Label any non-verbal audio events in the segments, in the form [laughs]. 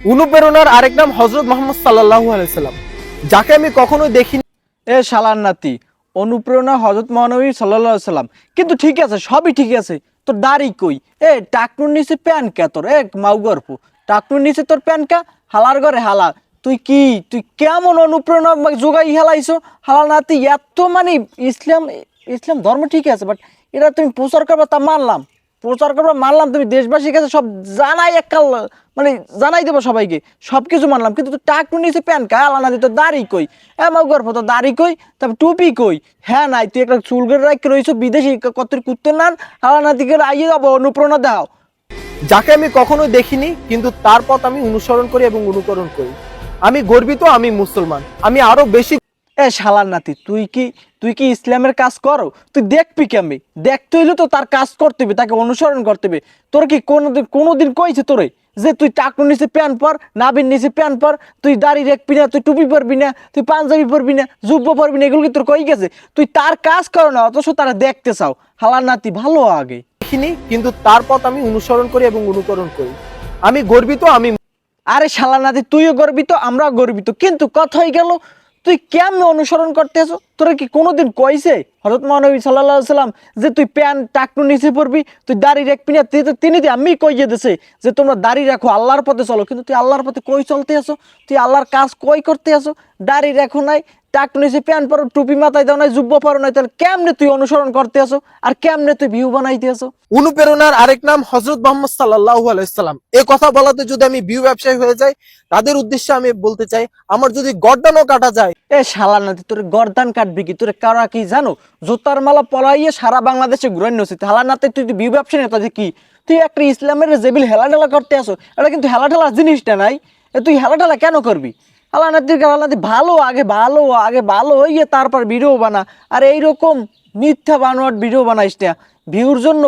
অনুপ্রেরণার আরেক নাম হজরত মোহাম্মদ সাল্লাহ আলাইসাল্লাম যাকে আমি কখনো দেখিনি। এ শালার নাতি, অনুপ্রেরণা হজরত মহানবী সাল্লা সাল্লাম। কিন্তু ঠিক আছে, সবই ঠিক আছে। তোর দাড়ি কই? এ, টাকনুর নিচে প্যান কে তোর? এক মাউ গর্প টাকনুর নিচে তোর প্যান কা? হালার ঘরে হালা। তুই কি, তুই কেমন অনুপ্রেরণা যোগাই হেলাইছো? হালার নাতি, এত মানে ইসলাম ইসলাম ধর্ম ঠিক আছে বাট এটা তুমি প্রচার করবা তা মানলাম। প্রচার করবা মানলাম, তুমি দেশবাসীর কাছে সব জানাই এককাল মানে জানাই দেবো সবাইকে। সব কিছু মানলাম, কিন্তু তুই টাক নিচে প্যান কা আলাদা তোর দাড়ি কই? এমন গর্ভ তোর দাড়ি কই? তারপর টুপি কই? হ্যাঁ নাই, তুই একটা চুল করে রাখি রয়েছ বিদেশি কত কুত্তে নান আলাদা দিকে আইয়ে যাব, অনুপ্রেরণা দাও। যাকে আমি কখনোই দেখিনি, কিন্তু তার পথ আমি অনুসরণ করি এবং অনুকরণ করি। আমি গর্বিত, আমি মুসলমান। আমি আরও বেশি এ শালার নাতি তুই কি তুই কি ইসলামের কাজ করো? তুই দেখবি কেমনি? দেখতে হইলে তো তার কাজ করতে হবে তাকে অনুসরণ করতে হবে। তোর কি কোনোদিন কোনোদিন কইছে তোরে যে তুই টাকুর নিচে প্যান্ট পর নাবির নিচে প্যান্ট পর তুই দাড়ি রাখবি না তুই টুপি পরবি না তুই পাঞ্জাবি পরবি না জুব্ব পরবি না এগুলো কি তোর কই গেছে? তুই তার কাজ করো না অথচ তারা দেখতে চাও। হালার নাতি ভালো আগে। দেখিনি কিন্তু তার পথ আমি অনুসরণ করি এবং অনুকরণ করি। আমি গর্বিত আমি আরে শালা নাতি তুইও গর্বিত আমরাও গর্বিত কিন্তু কথা হয়ে গেল তুই কেমনে অনুসরণ করতেছ? তোরা কি কোনোদিন কইছে হরত মহানবী সাল্লাহ সাল্লাম যে তুই প্যান্ট টাকটু নিচে পড়বি তুই দাড়ি রাখবি না তিনি আমি কইয়ে দিছে যে তোমরা দাড়ি রাখো, আল্লাহর পথে চলো। কিন্তু তুই আল্লাহর পথে কই চলতে আসো তুই আল্লাহর কাজ কই করতে আসো দাড়ি রাখো নাই, টাকটু নিচে প্যান্ট পরো, টুপি মাথায় দাও নাই, জুব্ব পরো নাই, তাহলে কেমনে তুই অনুসরণ করতে আসো আর কেমনে তুই ভিউ বানাইতে আসো অনুপ্রেরণার আরেক নাম হজরত মোহাম্মদ সাল্লাহ আলাইসাল্লাম এ কথা বলাতে যদি আমি বিউ ব্যবসায়ী হয়ে যাই, তাদের উদ্দেশ্যে আমি বলতে চাই, আমার যদি গর্দানও কাটা যায় এ শালা নাতি তোর গর্দান কাটবি কি? তোর কারা কি জানো? জুতার মালা পলাইয়ে সারা বাংলাদেশে ঘুরে নছিস হালা নাতে তুই তুই বিউ ব্যবসা নেতা কি? তুই একটা ইসলামের জেবিল হেলা ঢেলা করতে আসো। এটা কিন্তু হেলা ঢেলার জিনিসটা নাই। তুই হেলা ঢেলা কেন করবি? হালা নাতির হালা নাতি ভালো আগে ভালো আগে, ভালো হইয়ে তারপর ভিডিও বানা। আর এইরকম মিথ্যা বানোয়াট ভিডিও বানাইস না। ভিউর জন্য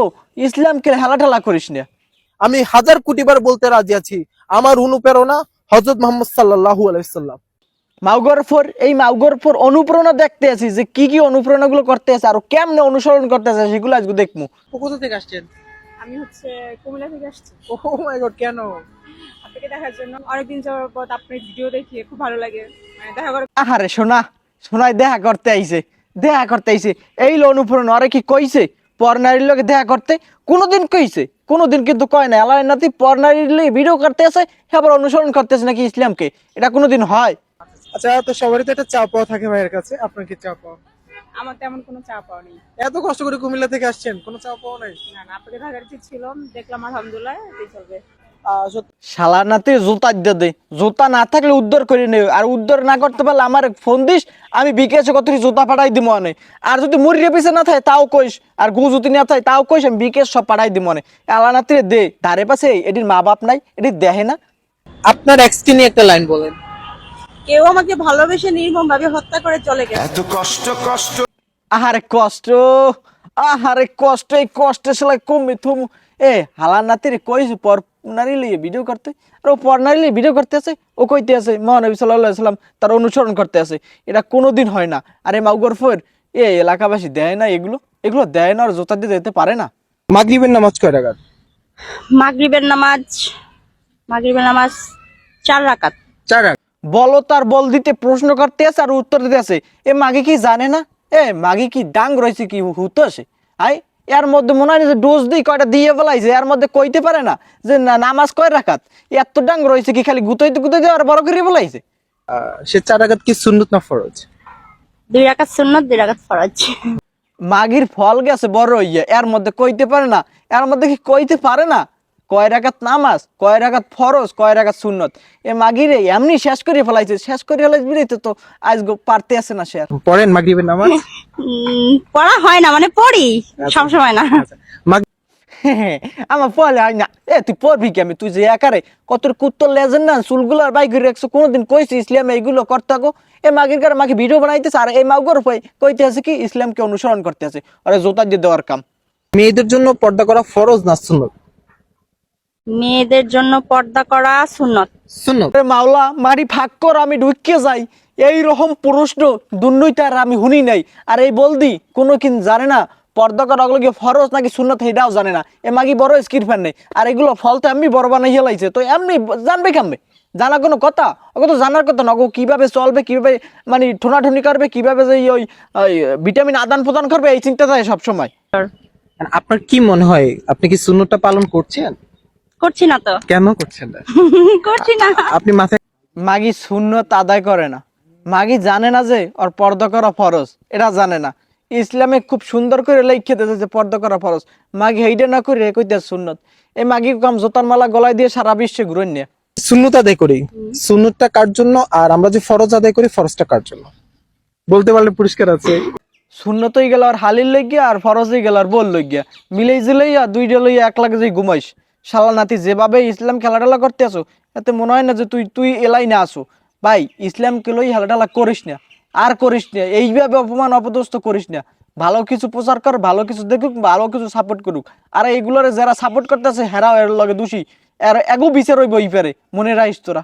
ইসলামকে হেলা ঢেলা করিস না। আমি হাজার কোটিবার বলতে রাজি আছি। আমার অনুপ্রেরণা হজরত মোহাম্মদ সাল্লাহ আলাইসাল্লাম মাউগরফর এই মাউগরফর অনুপ্রেরণা দেখতে আছি যে কি কি অনুপ্রেরণাগুলো করতে আছে আর কেমনে অনুসরণ করতে আছে সেগুলো আজকে দেখব। কোথা থেকে আসছেন? আমি হচ্ছে কুমিল্লা থেকে আসছি। ও মাই গড কেন? আপনাকে দেখার জন্য। অনেকদিন যাওয়ার পর আপনার ভিডিও দেখি খুব ভালো লাগে। মানে দেখা করে আহারে সোনা সোনাই দেখা করতে আইছে দেখা করতে আইছে। এই লো অনুপ্রেরণা আরে কি কইছে? পর নারীর লোকে দেখা করতে? কোনোদিন কইছে কোনোদিন কিন্তু কয় না আল্লাহ নাতি পর নারীর লোকে ভিডিও করতে আছে সে আবার অনুসরণ করতেছে নাকি ইসলামকে? এটা কোনোদিন হয়? আচ্ছা তো সবারই তো একটা চা পাওয়া থাকে ভাইয়ের কাছে। আপনার কি চা পাওয়া? আমার তেমন কোনো চা পাওয়া নেই। এত কষ্ট করে কুমিল্লা থেকে আসছেন কোনো চা পাওয়া নাই? না না আপনাকে ছিল দেখলাম আলহামদুলিল্লাহ এটাই চলবে। শালা নাতি জুতা দিয়ে দে। জুতা না থাকলে উদ্ধার করে নেবে। আর উদ্ধার না করতে পারলে আমার ফোন দিস আমি বিকেশে কত জুতা পাঠাই দিব অনে আর যদি মুরগি পিছে না থাকে তাও কইস। আর গু যদি না থাকে তাও কইস আমি বিকেশ সব পাঠাই দিব অনে আলা নাতি দে ধারে পাশে এটির মা বাপ নাই এটি দেখে না। আপনার এক্সটি নিয়ে একটা লাইন বলেন। কেউ আমাকে ভালোবেসে নির্মম ভাবে হত্যা করে চলে গেছে। এত কষ্ট কষ্ট। আহারে কষ্ট আহারে কষ্ট এই কষ্ট সেলাই কমবে থমু। এ হালা নাতির কইছে পর নারী লিয়ে ভিডিও করতে? আর ও পর নারী লিয়ে ভিডিও করতে আছে? ও কইতে আছে মহানবী সাল্লাহ সাল্লাম তার অনুসরণ করতে আছে। এটা কোনোদিন হয় না। আরে মাউগর ফের এ এলাকাবাসী দেয় না এগুলো? এগুলো দেয় না আর জোতা দিয়ে যেতে পারে না? মাগরিবের নামাজ কয় টাকার মাগরিবের নামাজ মাগরিবের নামাজ চার রাকাত। চার বলো তার বল দিতে প্রশ্ন করতে আছে আর উত্তর দিতে আছে। এ মাগে কি জানে না? এ মাগে কি ডাং রয়েছে কি? হুতো আছে আই এর মধ্যে মনে হয় যে ডোজ দিই কয়টা দিয়ে ফেলাইছে এর মধ্যে কইতে পারে না যে না নামাজ কয় রাখাত এত ডাং রয়েছে কি খালি গুতাইতে গুতাইতে আর বড় করে ফেলাইছে? সে চার রাকাত কি সুন্নত না ফরজ? দুই রাকাত সুন্নত দুই রাকাত ফরজ। মাগির ফল গেছে বড় ইয়ে এর মধ্যে কইতে পারে না। এর মধ্যে কি কইতে পারে না? কয় রাখাত নামাজ কয় রাখাত ফরজ কয় রাখাত সুন্নত। এ মাগিরে এমনি শেষ করে ফেলাইছে শেষ করে ফেলাইছে তো আজ গো পারতে আছে না আর। পড়েন মাগরিবের নামাজ? পড়া হয় না মানে পড়ি সব সময় না। আমার পড়লে হয় না। এ তুই পড়বি কি আমি? তুই যে একারে কত কুত্তর লেজেন না চুলগুলো আর বাইক রাখছো কোনোদিন কইছি ইসলাম এইগুলো করতে থাকো। এ মাগির কারে মাকে ভিডিও বানাইতেছে আর এই মাগর কইতে আছে কি ইসলামকে অনুসরণ করতে আছে। আরে জোতা দিয়ে দেওয়ার কাম মেয়েদের জন্য পর্দা করা ফরজ না সুন্নত? মেয়েদের জন্য পর্দা করা সুন্নত। সুন্নত। মাওলা মারি ফাঁক কর আমি ঢুকিয়ে যাই। এই রকম প্রশ্ন দুর্নইতার আমি শুনি নাই। আর এই বলদি কোনো কিন জানে না পর্দা করা ওগুলো কি ফরজ নাকি সুন্নত সেটাও জানে না। এ মাগি বড় স্কির ফ্যান নেই। আর এগুলো ফলতে আমি বড় বানাই হেলাইছে তো এমনি জানবে কেমবে জানা কোনো কথা? ওকে তো জানার কথা না। ও কীভাবে চলবে কীভাবে মানে ঠোনাঠুনি করবে কীভাবে যে ওই ওই ভিটামিন আদান প্রদান করবে এই চিন্তা থাকে সবসময়। আপনার কি মনে হয় আপনি কি সুন্নতটা পালন করছেন? করছি না তো। কেন করছেন না? [laughs] করছি না। আপনি মাথায় মাগি শূন্যত আদায় করে না। মাগি জানে না যে ওর পর্দা করা ফরজ। এটা জানে না। ইসলামে খুব সুন্দর করে লিখে দিয়েছে যে পর্দা করা ফরজ। মাগি হেইডে না করে কইতে সুন্নত। এই মাগি কম জোতার মালা গলায় দিয়ে সারা বিশ্বে ঘুরেন নিয়ে। সুন্নত আদায় করি। সুন্নতটা কার জন্য? আর আমরা যে ফরজ আদায় করি ফরজটা কার জন্য? বলতে পারলে পুরস্কার আছে। শূন্যতই গেল আর হালির লইগিয়া আর ফরজই গেল আর বল লইগিয়া মিলেই জিলাইয়া দুইটা লইয়া এক লাখ যে ঘুমাইস। শালা নাতি, যেভাবে ইসলাম খেলাটালা করতে আসো, এতে মনে হয় না যে তুই তুই এলাই না আসো। ভাই ইসলামকে লই খেলাটেলা করিস না। আর করিস না। এইভাবে অপমান অপদস্থ করিস না। ভালো কিছু প্রচার কর, ভালো কিছু দেখুক, ভালো কিছু সাপোর্ট করুক। আর এইগুলোর যারা সাপোর্ট করতেছে, হেরাও এর লগে দোষী। আর এগো বিচার হইব পারে। মনে রাখিস তোরা।